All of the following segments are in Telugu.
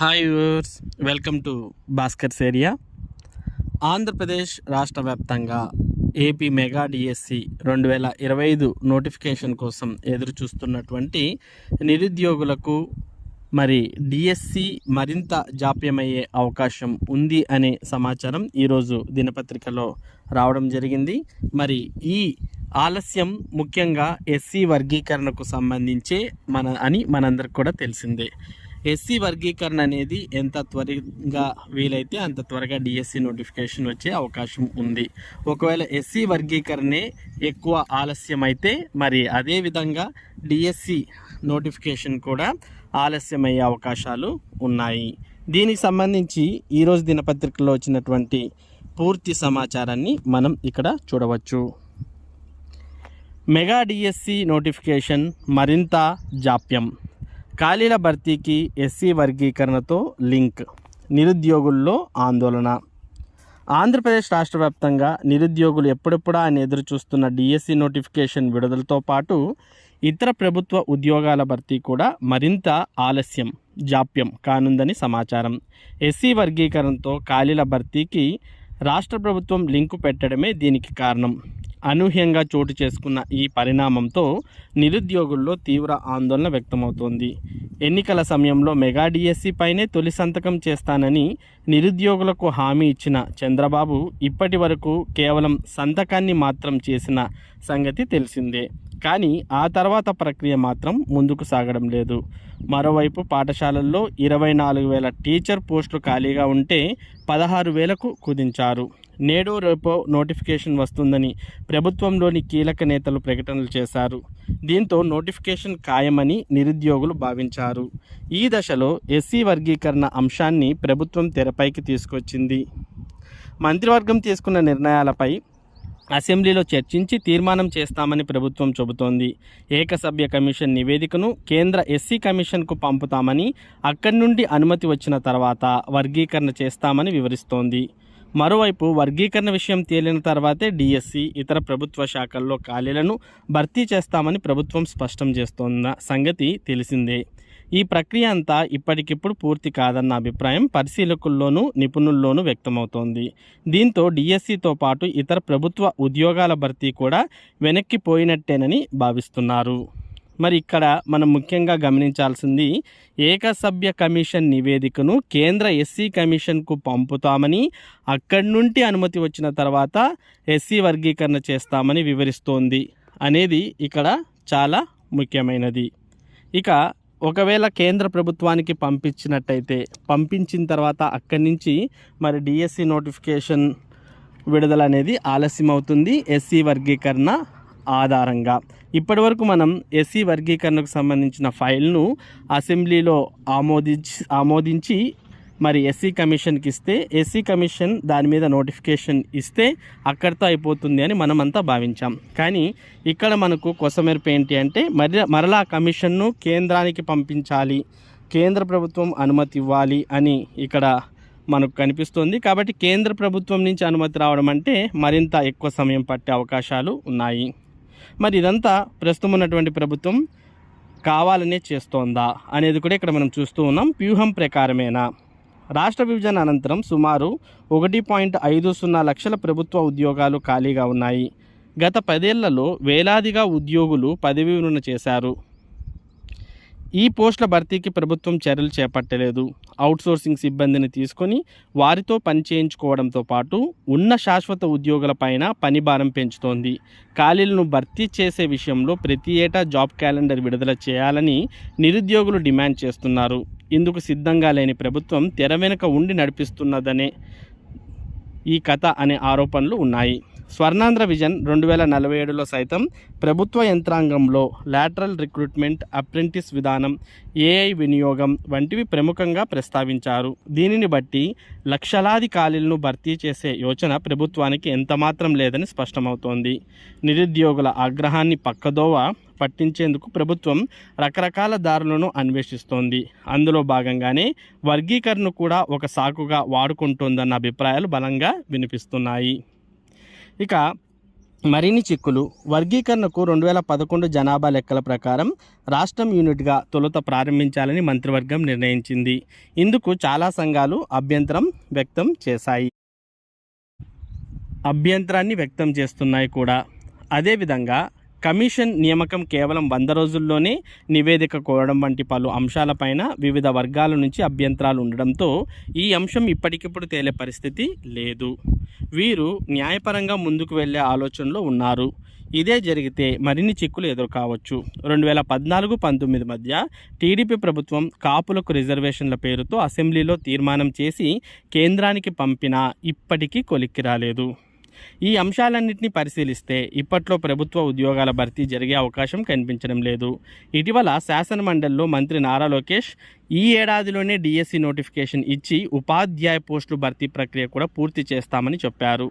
Hi viewers welcome to Bhaskar's area Andhra Pradesh రాష్ట్ర వ్యాప్తంగా ఏపీ మెగా డిఎస్సి రెండు వేల ఇరవై ఐదు నోటిఫికేషన్ కోసం ఎదురు చూస్తున్నటువంటి నిరుద్యోగులకు మరి డిఎస్సి మరింత జాప్యమయ్యే అవకాశం ఉంది అనే సమాచారం ఈరోజు దినపత్రికలో రావడం జరిగింది. మరి ఈ ఆలస్యం ముఖ్యంగా ఎస్సీ వర్గీకరణకు సంబంధించే మన అని మనందరికి కూడా తెలిసిందే. ఎస్సీ వర్గీకరణ అనేది ఎంత త్వరగా వీలైతే అంత త్వరగా డిఎస్సి నోటిఫికేషన్ వచ్చే అవకాశం ఉంది. ఒకవేళ ఎస్సీ వర్గీకరణే ఎక్కువ ఆలస్యం అయితే మరి అదే విధంగా డిఎస్సి నోటిఫికేషన్ కూడా ఆలస్యమయ్యే అవకాశాలు ఉన్నాయి. దీనికి సంబంధించి ఈరోజు దినపత్రికలో వచ్చినటువంటి పూర్తి సమాచారాన్ని మనం ఇక్కడ చూడవచ్చు. మెగా డిఎస్సి నోటిఫికేషన్ మరింత జాప్యం. ఖాళీల భర్తీకి ఎస్సీ వర్గీకరణతో లింక్ నిరుద్యోగుల్లో ఆందోళన. ఆంధ్రప్రదేశ్ రాష్ట్ర వ్యాప్తంగా నిరుద్యోగులు ఎప్పుడెప్పుడా అని ఎదురు చూస్తున్న డిఎస్సి నోటిఫికేషన్ విడుదలతో పాటు ఇతర ప్రభుత్వ ఉద్యోగాల భర్తీ కూడా మరింత ఆలస్యం జాప్యం కానుందని సమాచారం. ఎస్సీ వర్గీకరణతో ఖాళీల భర్తీకి రాష్ట్ర ప్రభుత్వం లింకు పెట్టడమే దీనికి కారణం. అనూహ్యంగా చోటు చేసుకున్న ఈ పరిణామంతో నిరుద్యోగుల్లో తీవ్ర ఆందోళన వ్యక్తమవుతోంది. ఎన్నికల సమయంలో మెగా డిఎస్సి పైనే తొలి సంతకం చేస్తానని నిరుద్యోగులకు హామీ ఇచ్చిన చంద్రబాబు ఇప్పటి వరకు కేవలం సంతకాన్ని మాత్రం చేసిన సంగతి తెలిసిందే. కానీ ఆ తర్వాత ప్రక్రియ మాత్రం ముందుకు సాగడం లేదు. మరోవైపు పాఠశాలల్లో ఇరవై నాలుగు వేల టీచర్ పోస్టులు ఖాళీగా ఉంటే పదహారు వేలకు కుదించారు. నేడు రేపో నోటిఫికేషన్ వస్తుందని ప్రభుత్వంలోని కీలక నేతలు ప్రకటనలు చేశారు. దీంతో నోటిఫికేషన్ ఖాయమని నిరుద్యోగులు భావించారు. ఈ దశలో ఎస్సీ వర్గీకరణ అంశాన్ని ప్రభుత్వం తెరపైకి తీసుకొచ్చింది. మంత్రివర్గం తీసుకున్న నిర్ణయాలపై అసెంబ్లీలో చర్చించి తీర్మానం చేస్తామని ప్రభుత్వం చెబుతోంది. ఏకసభ్య కమిషన్ నివేదికను కేంద్ర ఎస్సీ కమిషన్కు పంపుతామని అక్కడి నుండి అనుమతి వచ్చిన తర్వాత వర్గీకరణ చేస్తామని వివరిస్తోంది. మరోవైపు వర్గీకరణ విషయం తేలిన తర్వాతే డిఎస్సి ఇతర ప్రభుత్వ శాఖల్లో ఖాళీలను భర్తీ చేస్తామని ప్రభుత్వం స్పష్టం చేస్తోన్న సంగతి తెలిసిందే. ఈ ప్రక్రియ అంతా ఇప్పటికిప్పుడు పూర్తి కాదన్న అభిప్రాయం పరిశీలకుల్లోనూ నిపుణుల్లోనూ వ్యక్తమవుతోంది. దీంతో డిఎస్సితో పాటు ఇతర ప్రభుత్వ ఉద్యోగాల భర్తీ కూడా వెనక్కిపోయినట్టేనని భావిస్తున్నారు. మరి ఇక్కడ మనం ముఖ్యంగా గమనించాల్సింది ఏకసభ్య కమిషన్ నివేదికను కేంద్ర ఎస్సీ కమిషన్కు పంపుతామని అక్కడి నుండి అనుమతి వచ్చిన తర్వాత ఎస్సీ వర్గీకరణ చేస్తామని వివరిస్తోంది. అనేది ఇక్కడ చాలా ముఖ్యమైనది. ఇక ఒకవేళ కేంద్ర ప్రభుత్వానికి పంపించినట్టయితే పంపించిన తర్వాత అక్కడి నుంచి మరి డిఎస్సి నోటిఫికేషన్ విడుదల అనేది ఆలస్యం అవుతుంది ఎస్సీ వర్గీకరణ ఆధారంగా. ఇప్పటి వరకు మనం ఎస్సీ వర్గీకరణకు సంబంధించిన ఫైల్ను అసెంబ్లీలో ఆమోదించి ఆమోదించి మరి ఎస్సీ కమిషన్కి ఇస్తే ఎస్సీ కమిషన్ దాని మీద నోటిఫికేషన్ ఇస్తే అక్కడితో అయిపోతుంది అని మనమంతా భావించాం. కానీ ఇక్కడ మనకు కొసమెరుపు ఏంటి అంటే మరి మరలా కమిషన్ను కేంద్రానికి పంపించాలి కేంద్ర ప్రభుత్వం అనుమతి ఇవ్వాలి అని ఇక్కడ మనకు కనిపిస్తుంది. కాబట్టి కేంద్ర ప్రభుత్వం నుంచి అనుమతి రావడం అంటే మరింత ఎక్కువ సమయం పట్టే అవకాశాలు ఉన్నాయి. మరి ఇదంతా ప్రస్తుతం ఉన్నటువంటి ప్రభుత్వం కావాలనే చేస్తోందా అనేది కూడా ఇక్కడ మనం చూస్తూ ఉన్నాం. వ్యూహం ప్రకారమేనా? రాష్ట్ర విభజన అనంతరం సుమారు ఒకటి పాయింట్ ఐదు సున్నా లక్షల ప్రభుత్వ ఉద్యోగాలు ఖాళీగా ఉన్నాయి. గత పదేళ్ళలో వేలాదిగా ఉద్యోగులు పదవి విరమణ చేశారు. ఈ పోస్టుల భర్తీకి ప్రభుత్వం చర్యలు చేపట్టలేదు. అవుట్సోర్సింగ్ సిబ్బందిని తీసుకొని వారితో పని చేయించుకోవడంతో పాటు ఉన్న శాశ్వత ఉద్యోగులపైన పని భారం పెంచుతోంది. ఖాళీలను భర్తీ చేసే విషయంలో ప్రతి ఏటా జాబ్ క్యాలెండర్ విడుదల చేయాలని నిరుద్యోగులు డిమాండ్ చేస్తున్నారు. ఇందుకు సిద్ధంగా లేని ప్రభుత్వం తెర వెనుక ఉండి నడిపిస్తున్నదనే ఈ కథ అనే ఆరోపణలు ఉన్నాయి. స్వర్ణాంధ్ర విజన్ రెండు వేల నలభై ఏడులో సైతం ప్రభుత్వ యంత్రాంగంలో లాటరల్ రిక్రూట్మెంట్ అప్రెంటిస్ విధానం ఏఐ వినియోగం వంటివి ప్రముఖంగా ప్రస్తావించారు. దీనిని బట్టి లక్షలాది ఖాళీలను భర్తీ చేసే యోచన ప్రభుత్వానికి ఎంతమాత్రం లేదని స్పష్టమవుతోంది. నిరుద్యోగుల ఆగ్రహాన్ని పక్కదోవ పట్టించేందుకు ప్రభుత్వం రకరకాల దారులను అన్వేషిస్తోంది. అందులో భాగంగానే వర్గీకరణ కూడా ఒక సాకుగా వాడుకుంటోందన్న అభిప్రాయాలు బలంగా వినిపిస్తున్నాయి. ఇక మరిన్ని చిక్కులు వర్గీకరణకు రెండు వేల పదకొండు జనాభా లెక్కల ప్రకారం రాష్ట్రం యూనిట్గా తొలుత ప్రారంభించాలని మంత్రివర్గం నిర్ణయించింది. ఇందుకు చాలా సంఘాలు అభ్యంతరం వ్యక్తం చేశాయి. అభ్యంతరాన్ని వ్యక్తం చేస్తున్నాయి కూడా. అదేవిధంగా కమిషన్ నియామకం కేవలం వంద రోజుల్లోనే నివేదిక కోరడం వంటి పలు అంశాలపైన వివిధ వర్గాల నుంచి అభ్యంతరాలు ఉండడంతో ఈ అంశం ఇప్పటికిప్పుడు తేలే పరిస్థితి లేదు. వీరు న్యాయపరంగా ముందుకు వెళ్ళే ఆలోచనలో ఉన్నారు. ఇదే జరిగితే మరిన్ని చిక్కులు ఎదుర్కావచ్చు. రెండు వేల పద్నాలుగు పంతొమ్మిది మధ్య టీడీపీ ప్రభుత్వం కాపులకు రిజర్వేషన్ల పేరుతో అసెంబ్లీలో తీర్మానం చేసి కేంద్రానికి పంపినా ఇప్పటికీ కొలిక్కి రాలేదు. ఈ అంశాలన్నింటినీ పరిశీలిస్తే ఇప్పట్లో ప్రభుత్వ ఉద్యోగాల భర్తీ జరిగే అవకాశం కనిపించడం లేదు. ఇటీవల శాసన మండలిలో మంత్రి నారా లోకేష్ ఈ ఏడాదిలోనే డిఎస్సి నోటిఫికేషన్ ఇచ్చి ఉపాధ్యాయ పోస్టులు భర్తీ ప్రక్రియ కూడా పూర్తి చేస్తామని చెప్పారు.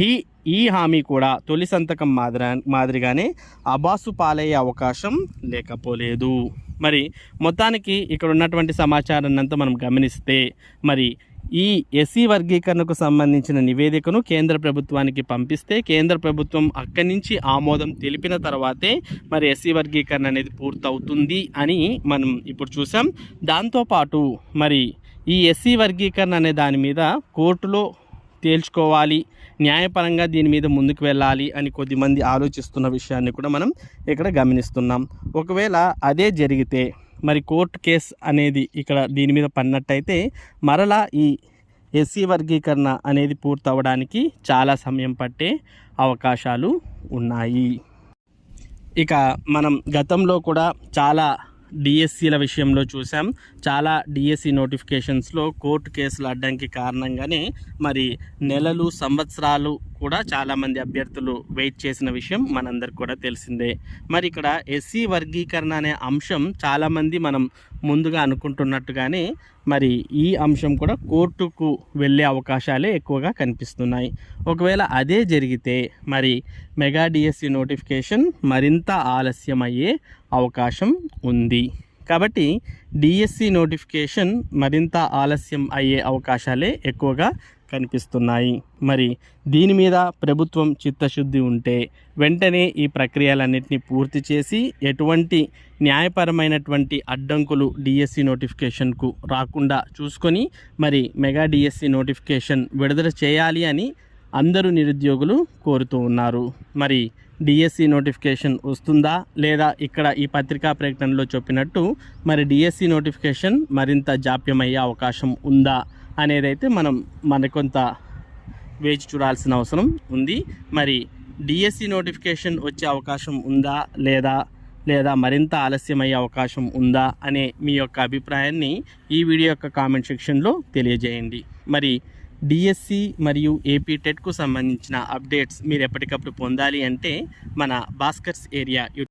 ఈ ఈ హామీ కూడా తొలి సంతకం మాదిరా మాదిరిగానే అబాసు పాలయ్యే అవకాశం లేకపోలేదు. మరి మొత్తానికి ఇక్కడ ఉన్నటువంటి సమాచారాన్ని అంతా మనం గమనిస్తే మరి ఈ ఎస్సీ వర్గీకరణకు సంబంధించిన నివేదికను కేంద్ర ప్రభుత్వానికి పంపిస్తే కేంద్ర ప్రభుత్వం అక్కడి నుంచి ఆమోదం తెలిపిన తర్వాతే మరి ఎస్సీ వర్గీకరణ అనేది పూర్తవుతుంది అని మనం ఇప్పుడు చూసాం. దాంతోపాటు మరి ఈ ఎస్సీ వర్గీకరణ అనే దాని మీద కోర్టులో తేల్చుకోవాలి న్యాయపరంగా దీని మీద ముందుకు వెళ్ళాలి అని కొద్దిమంది ఆలోచిస్తున్న విషయాన్ని కూడా మనం ఇక్కడ గమనిస్తున్నాం. ఒకవేళ అదే జరిగితే మరి కోర్టు కేసు అనేది ఇక్కడ దీని మీద పడినట్టయితే మరలా ఈ ఎస్సీ వర్గీకరణ అనేది పూర్తవడానికి చాలా సమయం పట్టే అవకాశాలు ఉన్నాయి. ఇక మనం గతంలో కూడా చాలా డిఎస్సీల విషయంలో చూసాం చాలా డిఎస్సి నోటిఫికేషన్స్లో కోర్టు కేసులు అడ్డానికి కారణంగానే మరి నెలలు సంవత్సరాలు కూడా చాలామంది అభ్యర్థులు వెయిట్ చేసిన విషయం మనందరికి కూడా తెలిసిందే. మరి ఇక్కడ ఎస్సీ వర్గీకరణ అనే అంశం చాలామంది మనం ముందుగా అనుకుంటున్నట్టుగానే మరి ఈ అంశం కూడా కోర్టుకు వెళ్ళే అవకాశాలే ఎక్కువగా కనిపిస్తున్నాయి. ఒకవేళ అదే జరిగితే మరి మెగా డిఎస్సి నోటిఫికేషన్ మరింత ఆలస్యం అయ్యే అవకాశం ఉంది. కాబట్టి డిఎస్సి నోటిఫికేషన్ మరింత ఆలస్యం అయ్యే అవకాశాలే ఎక్కువగా కనిపిస్తున్నాయి. మరి దీని మీద ప్రభుత్వం చిత్తశుద్ధి ఉంటే వెంటనే ఈ ప్రక్రియలన్నింటినీ పూర్తి చేసి ఎటువంటి న్యాయపరమైనటువంటి అడ్డంకులు డిఎస్సి నోటిఫికేషన్కు రాకుండా చూసుకొని మరి మెగా డిఎస్సి నోటిఫికేషన్ విడుదల చేయాలి అని అందరూ నిరుద్యోగులు కోరుతూ ఉన్నారు. మరి డిఎస్సి నోటిఫికేషన్ వస్తుందా లేదా ఇక్కడ ఈ పత్రికా ప్రకటనలో చెప్పినట్టు మరి డిఎస్సి నోటిఫికేషన్ మరింత జాప్యమయ్యే అవకాశం ఉందా అనేదైతే మనం మన కొంత వేచి చూడాల్సిన అవసరం ఉంది. మరి డిఎస్సి నోటిఫికేషన్ వచ్చే అవకాశం ఉందా లేదా లేదా మరింత ఆలస్యమయ్యే అవకాశం ఉందా అనే మీ యొక్క అభిప్రాయాన్ని ఈ వీడియో యొక్క కామెంట్ సెక్షన్లో తెలియజేయండి. మరి డిఎస్సి మరియు ఏపీ టెట్కు సంబంధించిన అప్డేట్స్ మీరు ఎప్పటికప్పుడు పొందాలి అంటే మన భాస్కర్స్ ఏరియా